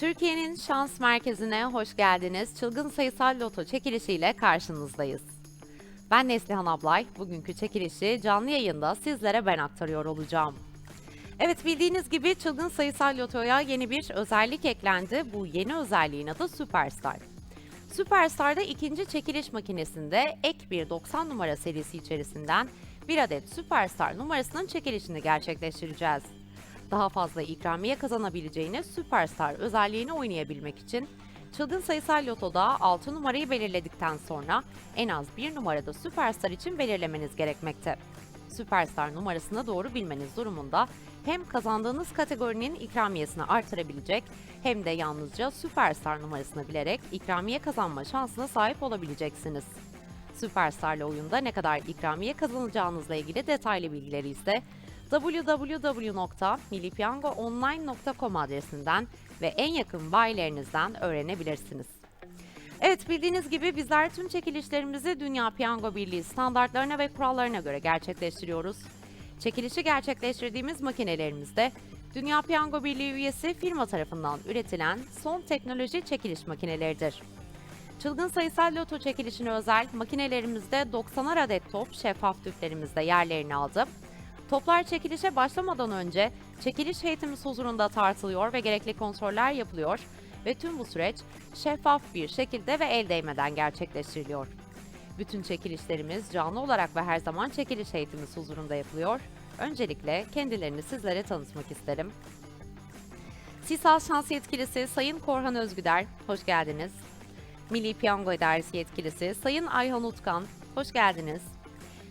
Türkiye'nin şans merkezine hoş geldiniz. Çılgın sayısal loto çekilişiyle karşınızdayız. Ben Neslihan Ablay. Bugünkü çekilişi canlı yayında sizlere ben aktarıyor olacağım. Evet bildiğiniz gibi çılgın sayısal lotoya yeni bir özellik eklendi. Bu yeni özelliğin adı Superstar. Superstar'da ikinci çekiliş makinesinde ek bir 90 numara serisi içerisinden bir adet Superstar numarasının çekilişini gerçekleştireceğiz. Daha fazla ikramiye kazanabileceğiniz Superstar özelliğini oynayabilmek için Çılgın Sayısal Loto'da 6 numarayı belirledikten sonra en az 1 numarada Superstar için belirlemeniz gerekmekte. Superstar numarasını doğru bilmeniz durumunda hem kazandığınız kategorinin ikramiyesini artırabilecek hem de yalnızca Superstar numarasını bilerek ikramiye kazanma şansına sahip olabileceksiniz. Superstar'la oyunda ne kadar ikramiye kazanacağınızla ilgili detaylı bilgileri ise www.millipiangoonline.com adresinden ve en yakın bayilerinizden öğrenebilirsiniz. Evet bildiğiniz gibi bizler tüm çekilişlerimizi Dünya Piyango Birliği standartlarına ve kurallarına göre gerçekleştiriyoruz. Çekilişi gerçekleştirdiğimiz makinelerimizde Dünya Piyango Birliği üyesi firma tarafından üretilen son teknoloji çekiliş makineleridir. Çılgın sayısal loto çekilişine özel makinelerimizde 90'ar adet top şeffaf tüplerimizde yerlerini aldı. Toplar çekilişe başlamadan önce çekiliş heyetimiz huzurunda tartılıyor ve gerekli kontroller yapılıyor ve tüm bu süreç şeffaf bir şekilde ve el değmeden gerçekleştiriliyor. Bütün çekilişlerimiz canlı olarak ve her zaman çekiliş heyetimiz huzurunda yapılıyor. Öncelikle kendilerini sizlere tanıtmak isterim. Sisal Şans Yetkilisi Sayın Korhan Özgüder, hoş geldiniz. Milli Piyango İdaresi Yetkilisi Sayın Ayhan Utkan, hoş geldiniz.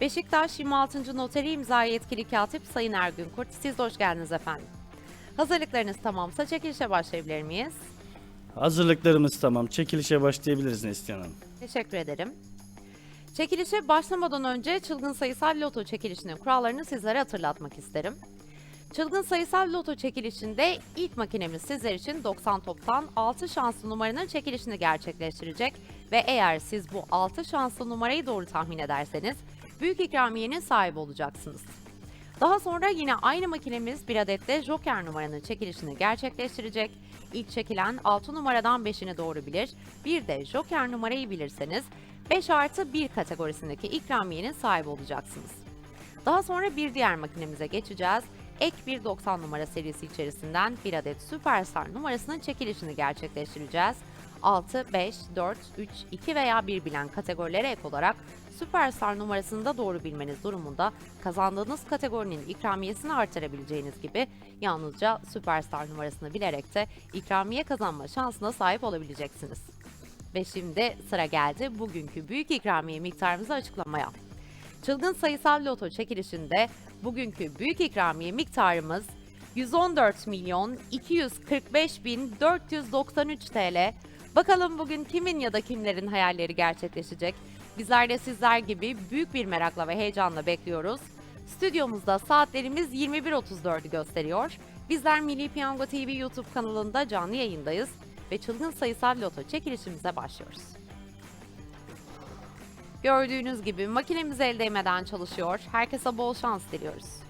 Beşiktaş 26. Noteri İmza Yetkili Katip Sayın Ergün Kurt, siz de hoş geldiniz efendim. Hazırlıklarınız tamamsa çekilişe başlayabilir miyiz? Hazırlıklarımız tamam. Çekilişe başlayabiliriz Neslihan Hanım. Teşekkür ederim. Çekilişe başlamadan önce çılgın sayısal loto çekilişinin kurallarını sizlere hatırlatmak isterim. Çılgın sayısal loto çekilişinde ilk makinemiz sizler için 90 toptan 6 şanslı numaranın çekilişini gerçekleştirecek ve eğer siz bu 6 şanslı numarayı doğru tahmin ederseniz büyük ikramiyenin sahibi olacaksınız. Daha sonra yine aynı makinemiz bir adet de Joker numaranın çekilişini gerçekleştirecek. İlk çekilen 6 numaradan 5'ini doğru bilir, bir de Joker numarayı bilirseniz 5 artı 1 kategorisindeki ikramiyenin sahibi olacaksınız. Daha sonra bir diğer makinemize geçeceğiz. Ek bir 90 numara serisi içerisinden bir adet Superstar numarasının çekilişini gerçekleştireceğiz. 6, 5, 4, 3, 2 veya 1 bilen kategorilere ek olarak Superstar numarasını da doğru bilmeniz durumunda kazandığınız kategorinin ikramiyesini artırabileceğiniz gibi yalnızca Superstar numarasını bilerek de ikramiye kazanma şansına sahip olabileceksiniz. Ve şimdi sıra geldi bugünkü büyük ikramiye miktarımızı açıklamaya. Çılgın sayısal loto çekilişinde bugünkü büyük ikramiye miktarımız 114 milyon 245 bin 493 TL. Bakalım bugün kimin ya da kimlerin hayalleri gerçekleşecek? Bizler de sizler gibi büyük bir merakla ve heyecanla bekliyoruz. Stüdyomuzda saatlerimiz 21.34'ü gösteriyor. Bizler Milli Piyango TV YouTube kanalında canlı yayındayız ve çılgın sayısal loto çekilişimize başlıyoruz. Gördüğünüz gibi makinemiz el değmeden çalışıyor. Herkese bol şans diliyoruz.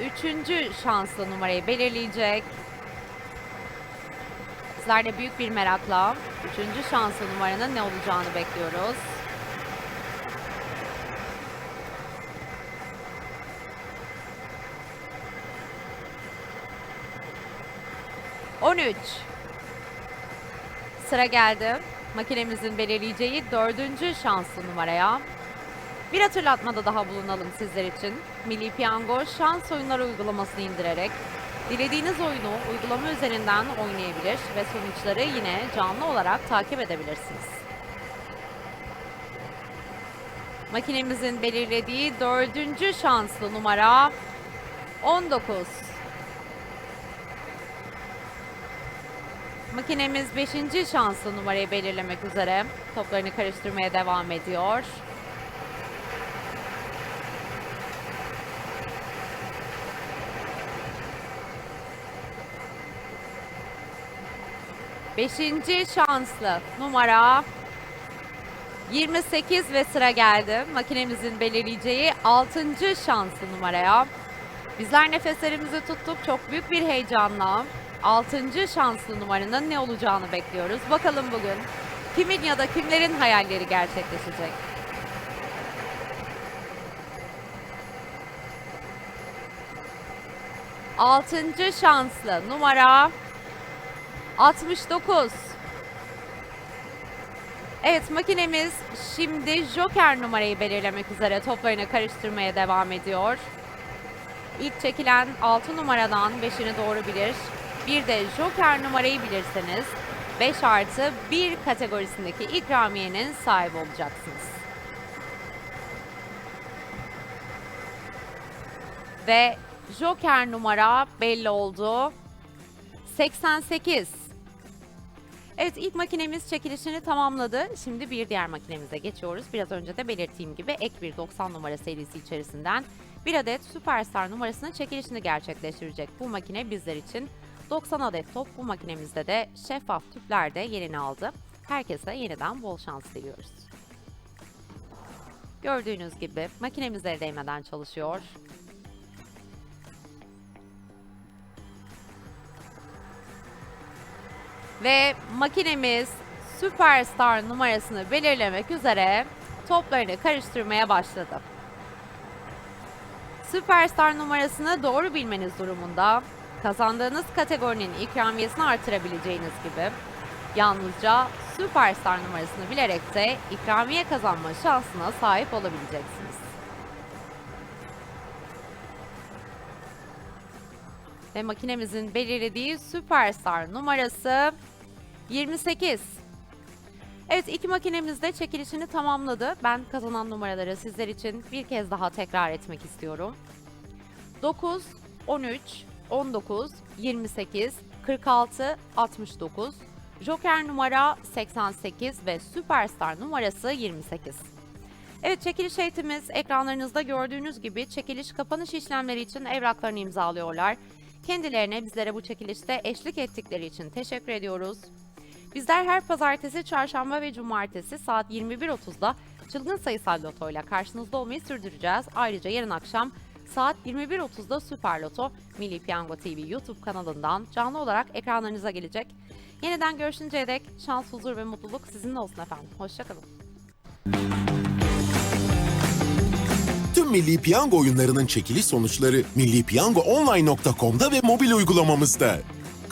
üçüncü şanslı numarayı belirleyecek. Sizler de büyük bir merakla üçüncü şanslı numaranın ne olacağını bekliyoruz. 13. Sıra geldi. Makinemizin belirleyeceği dördüncü şanslı numaraya. Bir hatırlatmada daha bulunalım sizler için. Milli Piyango şans oyunları uygulamasını indirerek dilediğiniz oyunu uygulama üzerinden oynayabilir ve sonuçları yine canlı olarak takip edebilirsiniz. Makinemizin belirlediği dördüncü şanslı numara 19. Makinemiz 5. şanslı numarayı belirlemek üzere toplarını karıştırmaya devam ediyor. Beşinci şanslı numara 28 ve sıra geldi. Makinemizin belirleyeceği 6. şanslı numaraya. Bizler nefeslerimizi tuttuk çok büyük bir heyecanla. 6. şanslı numaranın ne olacağını bekliyoruz. Bakalım bugün kimin ya da kimlerin hayalleri gerçekleşecek. Altıncı şanslı numara 69. Evet makinemiz şimdi Joker numarayı belirlemek üzere toplarını karıştırmaya devam ediyor. İlk çekilen 6 numaradan 5'ini doğru bilir. Bir de Joker numarayı bilirseniz 5 artı 1 kategorisindeki ikramiyenin sahibi olacaksınız. Ve Joker numara belli oldu. 88. Evet ilk makinemiz çekilişini tamamladı. Şimdi bir diğer makinemize geçiyoruz. Biraz önce de belirttiğim gibi ek bir 90 numara serisi içerisinden bir adet Superstar numarasının çekilişini gerçekleştirecek. Bu makine bizler için 90 adet top. Bu makinemizde de şeffaf tüpler de yerini aldı. Herkese yeniden bol şans diliyoruz. Gördüğünüz gibi makinemiz el değmeden çalışıyor. Ve makinemiz Superstar numarasını belirlemek üzere toplarını karıştırmaya başladı. Superstar numarasını doğru bilmeniz durumunda kazandığınız kategorinin ikramiyesini artırabileceğiniz gibi yalnızca Superstar numarasını bilerek de ikramiye kazanma şansına sahip olabileceksiniz. Ve makinemizin belirlediği Superstar numarası 28. Evet iki makinemiz de çekilişini tamamladı. Ben kazanan numaraları sizler için bir kez daha tekrar etmek istiyorum. 9, 13, 19, 28, 46, 69, Joker numara 88 ve Superstar numarası 28. Evet çekiliş heyetimiz ekranlarınızda gördüğünüz gibi çekiliş kapanış işlemleri için evraklarını imzalıyorlar. Kendilerine bizlere bu çekilişte eşlik ettikleri için teşekkür ediyoruz. Bizler her pazartesi, çarşamba ve cumartesi saat 21.30'da çılgın sayısal loto ile karşınızda olmayı sürdüreceğiz. Ayrıca yarın akşam saat 21.30'da Süper Loto Milli Piyango TV YouTube kanalından canlı olarak ekranlarınıza gelecek. Yeniden görüşünceye dek şans, huzur ve mutluluk sizinle olsun efendim. Hoşçakalın. Tüm Milli Piyango oyunlarının çekiliş sonuçları millipiyangoonline.com'da ve mobil uygulamamızda.